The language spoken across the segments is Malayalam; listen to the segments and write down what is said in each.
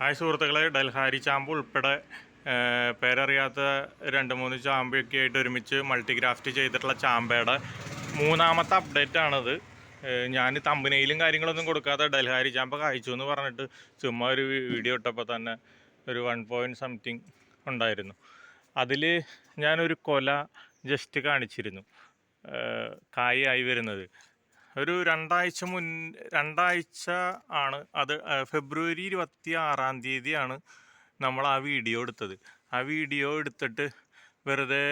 ഹായ് സുഹൃത്തുക്കളെ ഡൽഹാരി ചാമ്പ് ഉൾപ്പെടെ പേരറിയാത്ത രണ്ട് മൂന്ന് ചാമ്പയൊക്കെ ആയിട്ട് ഒരുമിച്ച് മൾട്ടിഗ്രാഫ്റ്റ് ചെയ്തിട്ടുള്ള ചാമ്പയുടെ മൂന്നാമത്തെ അപ്ഡേറ്റ് ആണത്. ഞാൻ തമ്പനയിലും കാര്യങ്ങളൊന്നും കൊടുക്കാതെ ഡൽഹാരി ചാമ്പ കായ്ച്ചു എന്ന് പറഞ്ഞിട്ട് ചുമ്മാ ഒരു വീഡിയോ ഇട്ടപ്പോൾ തന്നെ ഒരു വൺ പോയിന്റ് സംതിങ് ഉണ്ടായിരുന്നു. അതിൽ ഞാനൊരു കൊല ജസ്റ്റ് കാണിച്ചിരുന്നു. കായായി വരുന്നത്. ഒരു രണ്ടാഴ്ച മുൻ രണ്ടാഴ്ച ആണ്. അത് ഫെബ്രുവരി ഇരുപത്തി ആറാം തീയതിയാണ് നമ്മൾ ആ വീഡിയോ എടുത്തത്. ആ വീഡിയോ എടുത്തിട്ട് വെറുതെ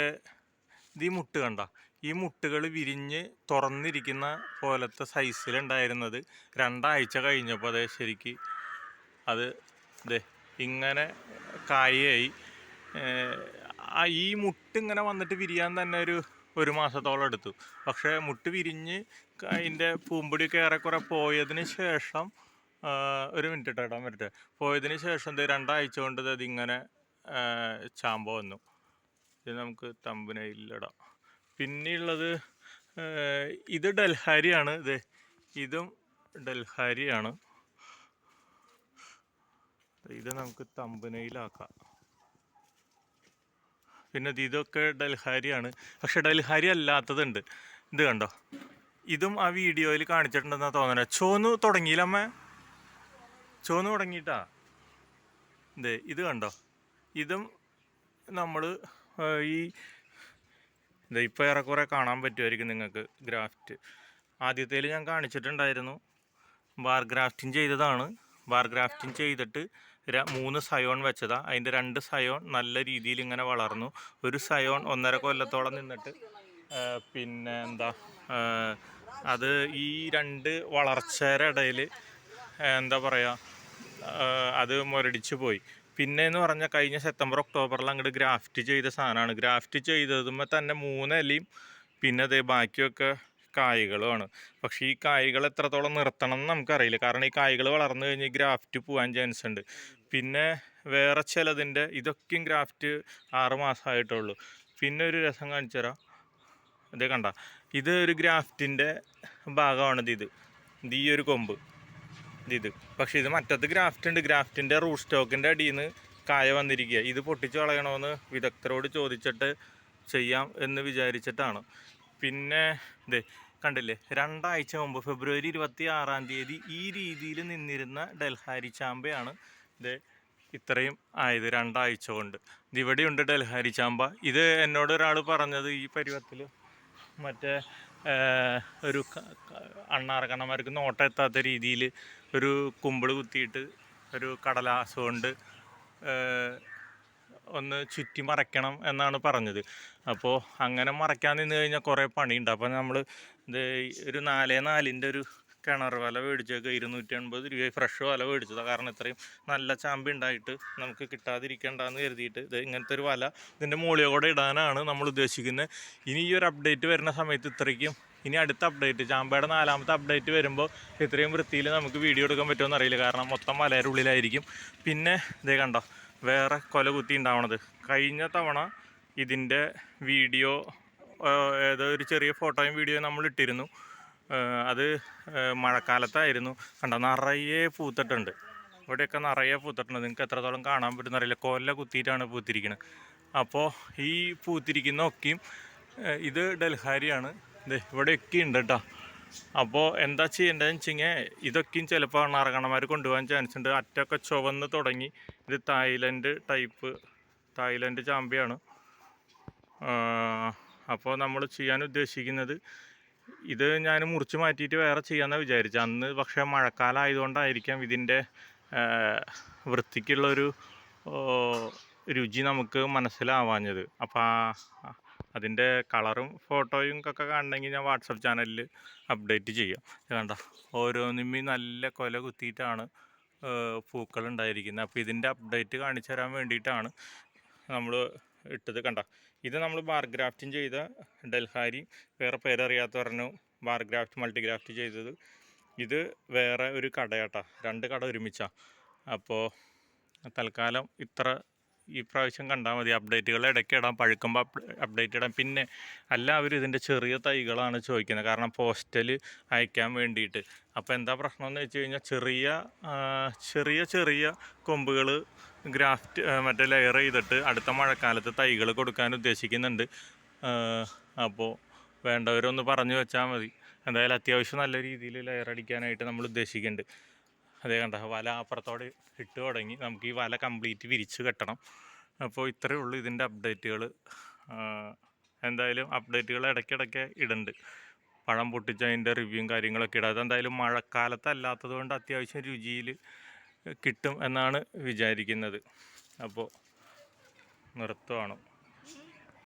ഇത് ഈ മുട്ട് കണ്ട ഈ മുട്ടുകൾ വിരിഞ്ഞ് തുറന്നിരിക്കുന്ന പോലത്തെ സൈസിലുണ്ടായിരുന്നത് രണ്ടാഴ്ച കഴിഞ്ഞപ്പോൾ അതേ ശരിക്ക് അത് ദേ ഇങ്ങനെ കായയായി ഈ മുട്ട് ഇങ്ങനെ വന്നിട്ട് വിരിയാൻ തന്നെ ഒരു ഒരു മാസത്തോളം എടുത്തു. പക്ഷേ മുട്ട് വിരിഞ്ഞ് അതിന്റെ പൂമ്പൊടിയൊക്കെ ഏറെക്കുറെ പോയതിന് ശേഷം ഒരു മിനിറ്റ് ഇട്ടോ ഇടാൻ പറ്റട്ടെ. പോയതിന് ശേഷം ഇത് രണ്ടാഴ്ച കൊണ്ട് ഇത് ഇതിങ്ങനെ ചാമ്പ വന്നു. ഇത് നമുക്ക് തമ്പിനയിലിടാം പിന്നെയുള്ളത് ഇത് ഡൽഹാരിയാണ്. ഇത് ഇതും ഡൽഹാരിയാണ്. ഇത് നമുക്ക് തമ്പനയിലാക്കാം. പിന്നെ ഇത് ഇതൊക്കെ ഡൽഹാരിയാണ്. പക്ഷെ ഡൽഹാരി അല്ലാത്തതുണ്ട്. ഇത് കണ്ടോ? ഇതും ആ വീഡിയോയിൽ കാണിച്ചിട്ടുണ്ടെന്നാ തോന്നുന്നു ചോന്ന് തുടങ്ങിയില്ല അമ്മ? ചോന്ന് തുടങ്ങിയിട്ടാ? ഇതേ ഇത് കണ്ടോ? ഇതും നമ്മൾ ഈ ഇത് ഇപ്പോൾ ഏറെക്കുറെ കാണാൻ പറ്റുമായിരിക്കും നിങ്ങൾക്ക് ഗ്രാഫ്റ്റ്. ആദ്യത്തേൽ ഞാൻ കാണിച്ചിട്ടുണ്ടായിരുന്നു. ബാർ ഗ്രാഫ്റ്റിംഗ് ചെയ്തതാണ്. ബാർ ഗ്രാഫ്റ്റിംഗ് ചെയ്തിട്ട് മൂന്ന് സയോൺ വെച്ചതാ. അതിന്റെ രണ്ട് സയോൺ നല്ല രീതിയിൽ ഇങ്ങനെ വളർന്നു. ഒരു സയോൺ ഒന്നര കൊല്ലത്തോളം നിന്നിട്ട് പിന്നെ എന്താ അത് ഈ രണ്ട് വളർച്ചയുടെ ഇടയിൽ എന്താ പറയുക അത് മുരടിച്ച് പോയി. പിന്നെ എന്ന് പറഞ്ഞാൽ കഴിഞ്ഞ സെപ്റ്റംബർ ഒക്ടോബറിൽ അങ്ങോട്ട് ഗ്രാഫ്റ്റ് ചെയ്ത സാധനമാണ് ഗ്രാഫ്റ്റ് ചെയ്തതുമ്പോൾ തന്നെ മൂന്ന് ഇലയും പിന്നെ അതേ ബാക്കിയൊക്കെ കായ്കളുമാണ് പക്ഷേ ഈ കായ്കൾ എത്രത്തോളം നിർത്തണം എന്ന് നമുക്കറിയില്ല. കാരണം ഈ കായ്കൾ വളർന്നു കഴിഞ്ഞ് ഗ്രാഫ്റ്റ് പോകാൻ ചാൻസ് ഉണ്ട്. പിന്നെ വേറെ ചിലതിന്റെ ഇതൊക്കെയും ഗ്രാഫ്റ്റ് ആറ് മാസമായിട്ടുള്ളൂ. പിന്നെ ഒരു രസം കാണിച്ചു തരാം. ഇത് കണ്ട. ഇത് ഒരു ഗ്രാഫ്റ്റിന്റെ ഭാഗമാണിത് ഇത്. ഇത് ഈ ഒരു കൊമ്പ്. ഇത് പക്ഷേ ഇത് മറ്റത്ത് ഗ്രാഫ്റ്റ് ഉണ്ട്. ഗ്രാഫ്റ്റിന്റെ റൂട്ട് സ്റ്റോക്കിന്റെ അടിയിൽ നിന്ന് കായ വന്നിരിക്കുക ഇത് പൊട്ടിച്ച് കളയണമെന്ന് വിദഗ്ധരോട് ചോദിച്ചിട്ട് ചെയ്യാം എന്ന് വിചാരിച്ചിട്ടാണ്. പിന്നെ ഇത് കണ്ടില്ലേ? രണ്ടാഴ്ച മുമ്പ് ഫെബ്രുവരി ഇരുപത്തി ആറാം തീയതി ഈ രീതിയിൽ നിന്നിരുന്ന ഡൽഹാരി ചാമ്പയാണ് ഇത് ഇത്രയും ആയത് രണ്ടാഴ്ച കൊണ്ട്. ഇത് ഇവിടെയുണ്ട് ഡൽഹാരി ചാമ്പ. ഇത് എന്നോട് ഒരാൾ പറഞ്ഞത് ഈ പരുവത്തിൽ മറ്റേ ഒരു ക- ക- അണ്ണാറക്കണ്ണന്മാർക്ക് നോട്ടം എത്താത്ത രീതിയിൽ ഒരു കുമ്പിൾ കുത്തിയിട്ട് ഒരു കടലാസ് കൊണ്ട് ഒന്ന് ചുറ്റി മറയ്ക്കണം എന്നാണ് പറഞ്ഞത്. അപ്പോൾ അങ്ങനെ മറയ്ക്കാൻ നിന്ന് കഴിഞ്ഞാൽ കുറേ പണിയുണ്ട്. അപ്പോൾ നമ്മൾ ഇത് ഒരു നാലേ നാലിന്റെ ഒരു കിണർ വല മേടിച്ചൊക്കെ ഇരുന്നൂറ്റി എൺപത് രൂപ ഫ്രഷ് വല മേടിച്ചതാണ് കാരണം ഇത്രയും നല്ല ചാമ്പി ഉണ്ടായിട്ട് നമുക്ക് കിട്ടാതിരിക്കണ്ടെന്ന് കരുതിയിട്ട് ഇത് ഇങ്ങനത്തെ ഒരു വല ഇതിന്റെ മുകളിൽ കൂടെ ഇടാനാണ് നമ്മൾ ഉദ്ദേശിക്കുന്നത് ഇനി ഈ ഒരു അപ്ഡേറ്റ് വരുന്ന സമയത്ത് ഇത്രയ്ക്കും ഇനി അടുത്ത അപ്ഡേറ്റ് ചാമ്പയുടെ നാലാമത്തെ അപ്ഡേറ്റ് വരുമ്പോൾ ഇത്രയും വൃത്തിയിൽ നമുക്ക് വീഡിയോ എടുക്കാൻ പറ്റുമെന്ന് അറിയില്ല. കാരണം മൊത്തം വലയുടെ ഉള്ളിലായിരിക്കും. പിന്നെ ഇതേ കണ്ടോ വേറെ കൊല കുത്തി ഉണ്ടാവണത്. കഴിഞ്ഞ തവണ ഇതിന്റെ വീഡിയോ ഏതോ ഒരു ചെറിയ ഫോട്ടോയും വീഡിയോയും നമ്മൾ ഇട്ടിരുന്നു. അത് മഴക്കാലത്തായിരുന്നു. കണ്ടോ നിറയെ പൂത്തിട്ടുണ്ട്. ഇവിടെയൊക്കെ നിറയെ പൂത്തിട്ടുണ്ട്. നിങ്ങൾക്ക് എത്രത്തോളം കാണാൻ പറ്റുന്നറിയില്ല കൊല കുത്തിയിട്ടാണ് പൂത്തിരിക്കുന്നത് അപ്പോൾ ഈ പൂത്തിരിക്കുന്ന ഒക്കെയും ഇത് ഡൽഹാരിയാണ്. ഇത് ഇവിടെയൊക്കെ ഉണ്ട് കേട്ടോ. അപ്പോൾ എന്താ ചെയ്യേണ്ടതെന്ന് വെച്ച് കഴിഞ്ഞാൽ ഇതൊക്കെയും ചിലപ്പോൾ അണ്ണാറക്കണ്ണന്മാർ കൊണ്ടുപോകാൻ ചാൻസ് ഉണ്ട്. അറ്റൊക്കെ ചുവന്ന് തുടങ്ങി. ഇത് തായ്ലൻഡ് ടൈപ്പ് തായ്ലൻഡ് ചാമ്പ്യാണ് അപ്പോൾ നമ്മൾ ചെയ്യാൻ ഉദ്ദേശിക്കുന്നത് ഇത് ഞാൻ മുറിച്ച് മാറ്റിയിട്ട് വേറെ ചെയ്യാമെന്നാണ് വിചാരിച്ചത്. അന്ന് പക്ഷേ മഴക്കാലം ആയതുകൊണ്ടായിരിക്കാം ഇതിന്റെ വൃത്തിക്കുള്ളൊരു രുചി നമുക്ക് മനസ്സിലാവാഞ്ഞത്. അപ്പോൾ അതിന്റെ കളറും ഫോട്ടോയും ഒക്കെ കാണണമെങ്കിൽ ഞാൻ വാട്സപ്പ് ചാനലിൽ അപ്ഡേറ്റ് ചെയ്യാം. കണ്ട? ഓരോന്നിമ്മി നല്ല കൊല കുത്തിയിട്ടാണ് പൂക്കൾ ഉണ്ടായിരിക്കുന്നത്. അപ്പോൾ ഇതിന്റെ അപ്ഡേറ്റ് കാണിച്ചു തരാൻ വേണ്ടിയിട്ടാണ് നമ്മൾ ഇട്ടത് കണ്ട? ഇത് നമ്മൾ ബാർ ഗ്രാഫ്റ്റിംഗ് ചെയ്ത ഡൽഹാരി വേറെ പേരറിയാത്ത പറഞ്ഞു ബാർ ഗ്രാഫ്റ്റ് മൾട്ടി ഗ്രാഫ്റ്റ് ചെയ്തത്. ഇത് വേറെ ഒരു കടയാട്ടാ. രണ്ട് കട ഒരുമിച്ചാണ് അപ്പോൾ തൽക്കാലം ഇത്ര ഈ പ്രാവശ്യം കണ്ടാൽ മതി. അപ്ഡേറ്റുകൾ ഇടയ്ക്ക് ഇടാം പഴുക്കുമ്പോൾ അപ്ഡേറ്റ് ഇടാം. പിന്നെ എല്ലാവരും ഇതിന്റെ ചെറിയ തൈകളാണ് ചോദിക്കുന്നത്. കാരണം പോസ്റ്റൽ അയക്കാൻ വേണ്ടിയിട്ട്. അപ്പോൾ എന്താ പ്രശ്നം എന്ന് വെച്ച് കഴിഞ്ഞാൽ ചെറിയ ചെറിയ ചെറിയ കൊമ്പുകൾ ഗ്രാഫ്റ്റ് മറ്റേ ലെയർ ചെയ്തിട്ട് അടുത്ത മഴക്കാലത്ത് തൈകൾ കൊടുക്കാൻ ഉദ്ദേശിക്കുന്നുണ്ട്. അപ്പോൾ വേണ്ടവരൊന്ന് പറഞ്ഞു വെച്ചാൽ മതി. എന്തായാലും അത്യാവശ്യം നല്ല രീതിയിൽ ലെയർ അടിക്കാനായിട്ട് നമ്മൾ ഉദ്ദേശിക്കുന്നുണ്ട്. അതേ കണ്ട വല അപ്പുറത്തോടെ ഇട്ട് തുടങ്ങി. നമുക്ക് ഈ വല കംപ്ലീറ്റ് വിരിച്ച് കെട്ടണം. അപ്പോൾ ഇത്രയേ ഉള്ളൂ ഇതിന്റെ അപ്ഡേറ്റുകൾ എന്തായാലും അപ്ഡേറ്റുകൾ ഇടയ്ക്കിടയ്ക്ക് ഇടുന്നുണ്ട് പഴം പൊട്ടിച്ച് അതിന്റെ റിവ്യൂവും കാര്യങ്ങളൊക്കെ ഇടാം. അതെന്തായാലും മഴക്കാലത്തല്ലാത്തത് കൊണ്ട് അത്യാവശ്യം രുചിയിൽ കിട്ടും എന്നാണ് വിചാരിക്കുന്നത്. അപ്പോൾ നിർത്തുവാണ്.